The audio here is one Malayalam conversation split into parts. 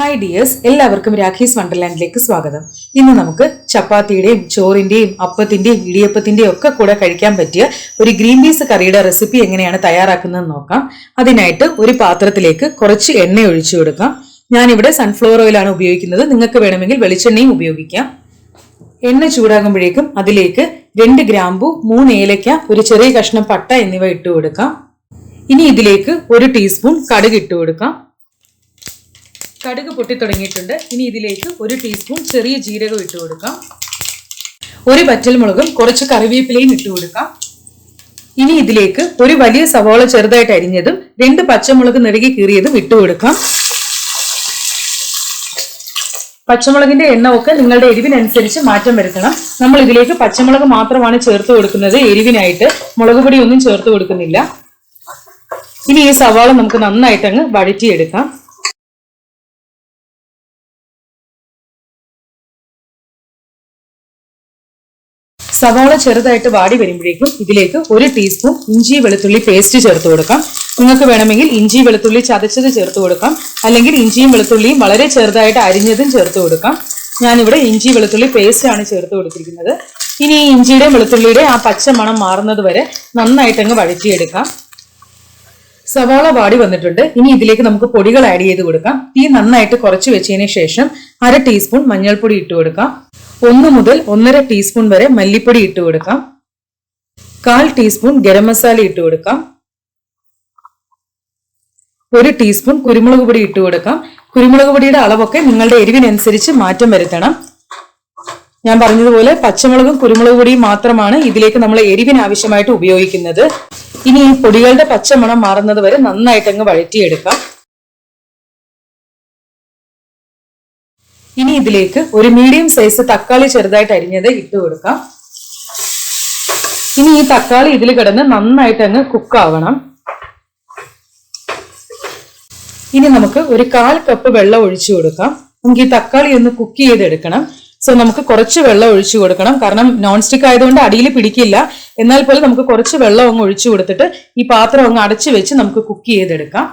ഹായ് ഡിയേഴ്സ് എല്ലാവർക്കും രാഖീസ് വണ്ടർലാൻഡിലേക്ക് സ്വാഗതം. ഇന്ന് നമുക്ക് ചപ്പാത്തിയുടെയും ചോറിന്റെയും അപ്പത്തിന്റെയും ഇടിയപ്പത്തിന്റെയും ഒക്കെ കൂടെ കഴിക്കാൻ പറ്റിയ ഒരു ഗ്രീൻ പീസ് കറിയുടെ റെസിപ്പി എങ്ങനെയാണ് തയ്യാറാക്കുന്നത് നോക്കാം. അതിനായിട്ട് ഒരു പാത്രത്തിലേക്ക് കുറച്ച് എണ്ണ ഒഴിച്ചു കൊടുക്കാം. ഞാനിവിടെ സൺഫ്ലവർ ഓയിലാണ് ഉപയോഗിക്കുന്നത്. നിങ്ങൾക്ക് വേണമെങ്കിൽ വെളിച്ചെണ്ണയും ഉപയോഗിക്കാം. എണ്ണ ചൂടാകുമ്പോഴേക്കും അതിലേക്ക് രണ്ട് ഗ്രാമ്പു മൂന്ന് ഏലയ്ക്ക ഒരു ചെറിയ കഷ്ണം പട്ട എന്നിവ ഇട്ട് കൊടുക്കാം. ഇനി ഇതിലേക്ക് ഒരു ടീസ്പൂൺ കടുക് ഇട്ട് കൊടുക്കാം. കടുക് പൊട്ടി തുടങ്ങിയിട്ടുണ്ട്. ഇനി ഇതിലേക്ക് ഒരു ടീസ്പൂൺ ചെറിയ ജീരകം ഇട്ട് കൊടുക്കാം. ഒരു പച്ചൽമുളകും കുറച്ച് കറിവേപ്പിലയും ഇട്ട് കൊടുക്കാം. ഇനി ഇതിലേക്ക് ഒരു വലിയ സവോള ചെറുതായിട്ട് അരിഞ്ഞതും രണ്ട് പച്ചമുളക് നിറകി കീറിയതും ഇട്ട് കൊടുക്കാം. പച്ചമുളകിന്റെ എണ്ണ ഒക്കെ നിങ്ങളുടെ എരിവിനനുസരിച്ച് മാറ്റം വരുത്തണം. നമ്മൾ ഇതിലേക്ക് പച്ചമുളക് മാത്രമാണ് ചേർത്ത് കൊടുക്കുന്നത്. എരിവിനായിട്ട് മുളക് പൊടി ഒന്നും ചേർത്ത് കൊടുക്കുന്നില്ല. ഇനി ഈ സവാള നമുക്ക് നന്നായിട്ട് അങ്ങ് വഴറ്റിയെടുക്കാം. സവാള ചെറുതായിട്ട് വാടി വരുമ്പോഴേക്കും ഇതിലേക്ക് ഒരു ടീസ്പൂൺ ഇഞ്ചി വെളുത്തുള്ളി പേസ്റ്റ് ചേർത്ത് കൊടുക്കാം. നിങ്ങൾക്ക് വേണമെങ്കിൽ ഇഞ്ചി വെളുത്തുള്ളി ചതച്ചത് ചേർത്ത് കൊടുക്കാം. അല്ലെങ്കിൽ ഇഞ്ചിയും വെളുത്തുള്ളിയും വളരെ ചെറുതായിട്ട് അരിഞ്ഞതും ചേർത്ത് കൊടുക്കാം. ഞാനിവിടെ ഇഞ്ചി വെളുത്തുള്ളി പേസ്റ്റ് ആണ് ചേർത്ത് കൊടുത്തിരിക്കുന്നത്. ഇനി ഈ ഇഞ്ചിയുടെയും വെളുത്തുള്ളിയുടെ ആ പച്ച മണം മാറുന്നത് വരെ നന്നായിട്ട് അങ്ങ് വഴറ്റിയെടുക്കാം. സവാള വാടി വന്നിട്ടുണ്ട്. ഇനി ഇതിലേക്ക് നമുക്ക് പൊടികൾ ആഡ് ചെയ്ത് കൊടുക്കാം. തീ നന്നായിട്ട് കുറച്ച് വെച്ചതിന് ശേഷം അര ടീസ്പൂൺ മഞ്ഞൾപ്പൊടി ഇട്ട് കൊടുക്കാം. ഒന്ന് മുതൽ ഒന്നര ടീസ്പൂൺ വരെ മല്ലിപ്പൊടി ഇട്ട് കൊടുക്കാം. കാൽ ടീസ്പൂൺ ഗരം മസാല ഇട്ട് കൊടുക്കാം. ഒരു ടീസ്പൂൺ കുരുമുളക് പൊടി ഇട്ട് കൊടുക്കാം. കുരുമുളക് പൊടിയുടെ അളവൊക്കെ നിങ്ങളുടെ എരിവിനനുസരിച്ച് മാറ്റം വരുത്തണം. ഞാൻ പറഞ്ഞതുപോലെ പച്ചമുളകും കുരുമുളക് പൊടിയും മാത്രമാണ് ഇതിലേക്ക് നമ്മൾ എരിവിനാവശ്യമായിട്ട് ഉപയോഗിക്കുന്നത്. ഇനി ഈ പൊടികളുടെ പച്ചമണം മാറുന്നത് വരെ നന്നായിട്ട് അങ്ങ് വഴറ്റിയെടുക്കാം. ഇനി ഇതിലേക്ക് ഒരു മീഡിയം സൈസ് തക്കാളി ചെറുതായിട്ട് അരിഞ്ഞത് ഇട്ട് കൊടുക്കാം. ഇനി ഈ തക്കാളി ഇതിൽ കിടന്ന് നന്നായിട്ട് അങ്ങ് കുക്കാവണം ഇനി നമുക്ക് ഒരു കാൽ കപ്പ് വെള്ളം ഒഴിച്ചു കൊടുക്കാം. നമുക്ക് ഈ തക്കാളി ഒന്ന് കുക്ക് ചെയ്തെടുക്കണം. സോ നമുക്ക് കുറച്ച് വെള്ളം ഒഴിച്ചു കൊടുക്കണം. കാരണം നോൺ സ്റ്റിക്ക് ആയതുകൊണ്ട് അടിയിൽ പിടിക്കില്ല. എന്നാൽ പോലും നമുക്ക് കുറച്ച് വെള്ളം അങ്ങ് ഒഴിച്ചു കൊടുത്തിട്ട് ഈ പാത്രം അങ്ങ് അടച്ചു വെച്ച് നമുക്ക് കുക്ക് ചെയ്തെടുക്കാം.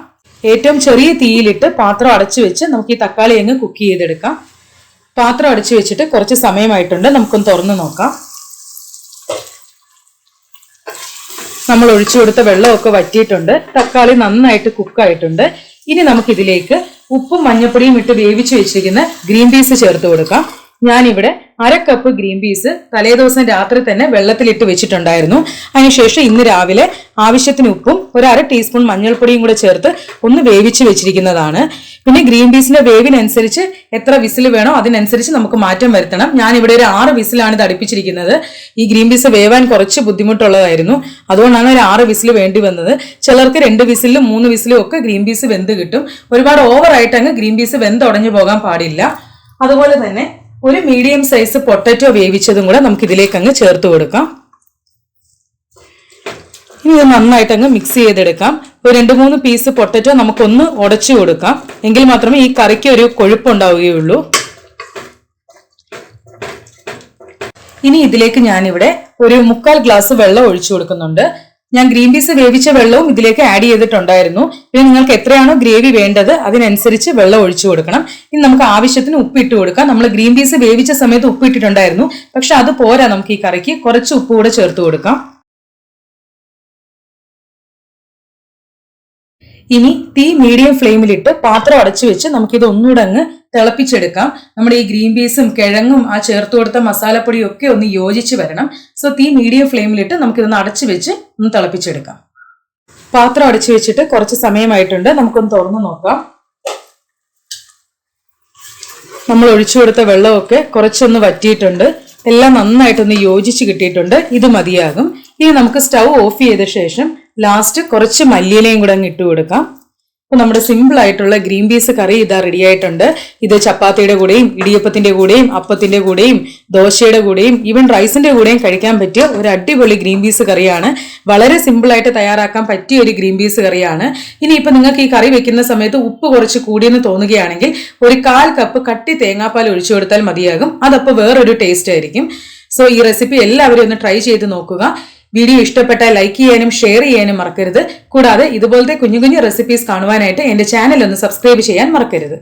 ഏറ്റവും ചെറിയ തീയിലിട്ട് പാത്രം അടച്ചു വെച്ച് നമുക്ക് ഈ തക്കാളി അങ്ങ് കുക്ക് ചെയ്തെടുക്കാം. പാത്രം അടച്ചു വെച്ചിട്ട് കുറച്ച് സമയമായിട്ടുണ്ട്. നമുക്കൊന്ന് തുറന്നു നോക്കാം. നമ്മൾ ഒഴിച്ചു കൊടുത്ത വെള്ളമൊക്കെ വറ്റിയിട്ടുണ്ട്. തക്കാളി നന്നായിട്ട് കുക്കായിട്ടുണ്ട്. ഇനി നമുക്കിതിലേക്ക് ഉപ്പും മഞ്ഞപ്പൊടിയും ഇട്ട് വേവിച്ച് വെച്ചിരിക്കുന്ന ഗ്രീൻ പീസ് ചേർത്ത് കൊടുക്കാം. ഞാനിവിടെ അര കപ്പ് ഗ്രീൻ പീസ് തലേദിവസം രാത്രി തന്നെ വെള്ളത്തിലിട്ട് വെച്ചിട്ടുണ്ടായിരുന്നു. അതിനുശേഷം ഇന്ന് രാവിലെ ആവശ്യത്തിന് ഉപ്പും ഒരു അര ടീസ്പൂൺ മഞ്ഞൾപ്പൊടിയും കൂടെ ചേർത്ത് ഒന്ന് വേവിച്ച് വെച്ചിരിക്കുന്നതാണ്. പിന്നെ ഗ്രീൻ പീസിന്റെ വേവിനനുസരിച്ച് എത്ര വിസിൽ വേണോ അതിനനുസരിച്ച് നമുക്ക് മാറ്റം വരുത്തണം. ഞാൻ ഇവിടെ ഒരു ആറ് വിസിലാണ് ഇത് അടുപ്പിച്ചിരിക്കുന്നത്. ഈ ഗ്രീൻ പീസ് വേവാൻ കുറച്ച് ബുദ്ധിമുട്ടുള്ളതായിരുന്നു. അതുകൊണ്ടാണ് ഒരു ആറ് വിസിൽ വേണ്ടി വന്നത്. ചിലർക്ക് രണ്ട് വിസിലും മൂന്ന് വിസിലും ഒക്കെ ഗ്രീൻ പീസ് വെന്ത് കിട്ടും. ഒരുപാട് ഓവറായിട്ട് അങ്ങ് ഗ്രീൻ പീസ് വെന്തുടഞ്ഞു പോകാൻ പാടില്ല. അതുപോലെ തന്നെ ഒരു മീഡിയം സൈസ് പൊട്ടറ്റോ വേവിച്ചതും കൂടെ നമുക്ക് ഇതിലേക്ക് അങ്ങ് ചേർത്ത് കൊടുക്കാം. ഇനി ഇത് നന്നായിട്ട് അങ്ങ് മിക്സ് ചെയ്തെടുക്കാം. ഒരു രണ്ട് മൂന്ന് പീസ് പൊട്ടറ്റോ നമുക്കൊന്ന് ഉടച്ചു കൊടുക്കാം. എങ്കിൽ മാത്രമേ ഈ കറിക്ക് ഒരു കൊഴുപ്പുണ്ടാവുകയുള്ളൂ. ഇനി ഇതിലേക്ക് ഞാനിവിടെ ഒരു മുക്കാൽ ഗ്ലാസ് വെള്ളം ഒഴിച്ചു കൊടുക്കുന്നുണ്ട്. ഞാൻ ഗ്രീൻ പീസ് വേവിച്ച വെള്ളവും ഇതിലേക്ക് ആഡ് ചെയ്തിട്ടുണ്ടായിരുന്നു. പിന്നെ നിങ്ങൾക്ക് എത്രയാണോ ഗ്രേവി വേണ്ടത് അതിനനുസരിച്ച് വെള്ളം ഒഴിച്ചു കൊടുക്കണം. ഇനി നമുക്ക് ആവശ്യത്തിന് ഉപ്പ് ഇട്ട് കൊടുക്കാം. നമ്മൾ ഗ്രീൻ പീസ് വേവിച്ച സമയത്ത് ഉപ്പ് ഇട്ടിട്ടുണ്ടായിരുന്നു. പക്ഷെ അത് പോരാ നമുക്ക് ഈ കറിക്ക്. കുറച്ച് ഉപ്പ് കൂടെ ചേർത്ത് കൊടുക്കാം. ഇനി തീ മീഡിയം ഫ്ലെയിമിലിട്ട് പാത്രം അടച്ചു വെച്ച് നമുക്കിത് ഒന്നുകൂടെ അങ്ങ് തിളപ്പിച്ചെടുക്കാം. നമ്മുടെ ഈ ഗ്രീൻ പീസും കിഴങ്ങും ആ ചേർത്ത് കൊടുത്ത മസാലപ്പൊടിയും ഒക്കെ ഒന്ന് യോജിച്ച് വരണം. സോ തീ മീഡിയം ഫ്ലെയിമിലിട്ട് നമുക്കിതൊന്ന് അടച്ചു വെച്ച് ഒന്ന് തിളപ്പിച്ചെടുക്കാം. പാത്രം അടച്ചു വെച്ചിട്ട് കുറച്ച് സമയമായിട്ടുണ്ട്. നമുക്കൊന്ന് തുറന്നു നോക്കാം. നമ്മൾ ഒഴിച്ചു കൊടുത്ത വെള്ളമൊക്കെ കുറച്ചൊന്ന് വറ്റിയിട്ടുണ്ട്. എല്ലാം നന്നായിട്ടൊന്ന് യോജിച്ച് കിട്ടിയിട്ടുണ്ട്. ഇത് മതിയാകും. ഇനി നമുക്ക് സ്റ്റൗ ഓഫ് ചെയ്ത ശേഷം ലാസ്റ്റ് കുറച്ച് മല്ലിയിലയും കൂടെ അങ്ങ് ഇട്ട് കൊടുക്കാം. അപ്പോൾ നമ്മുടെ സിമ്പിൾ ആയിട്ടുള്ള ഗ്രീൻ പീസ് കറി ഇതാ റെഡി ആയിട്ടുണ്ട്. ഇത് ചപ്പാത്തിയുടെ കൂടെയും ഇടിയപ്പത്തിന്റെ കൂടെയും അപ്പത്തിന്റെ കൂടെയും ദോശയുടെ കൂടെയും ഈവൻ റൈസിന്റെ കൂടെയും കഴിക്കാൻ പറ്റിയ ഒരു അടിപൊളി ഗ്രീൻ പീസ് കറിയാണ്. വളരെ സിമ്പിൾ ആയിട്ട് തയ്യാറാക്കാൻ പറ്റിയ ഒരു ഗ്രീൻ പീസ് കറിയാണ്. ഇനിയിപ്പോൾ നിങ്ങൾക്ക് ഈ കറി വെക്കുന്ന സമയത്ത് ഉപ്പ് കുറച്ച് കൂടിയെന്ന് തോന്നുകയാണെങ്കിൽ ഒരു കാൽ കപ്പ് കട്ടി തേങ്ങാപ്പാൽ ഒഴിച്ചു കൊടുത്താൽ മതിയാകും. അതപ്പോൾ വേറൊരു ടേസ്റ്റ് ആയിരിക്കും. സോ ഈ റെസിപ്പി എല്ലാവരും ഒന്ന് ട്രൈ ചെയ്ത് നോക്കുക. വീഡിയോ ഇഷ്ടപ്പെട്ടാൽ ലൈക്ക് ചെയ്യാനും ഷെയർ ചെയ്യാനും മറക്കരുത്. കൂടാതെ ഇതുപോലത്തെ കുഞ്ഞു കുഞ്ഞു റെസിപ്പീസ് കാണുവാനായിട്ട് എന്റെ ചാനൽ ഒന്ന് സബ്സ്ക്രൈബ് ചെയ്യാൻ മറക്കരുത്.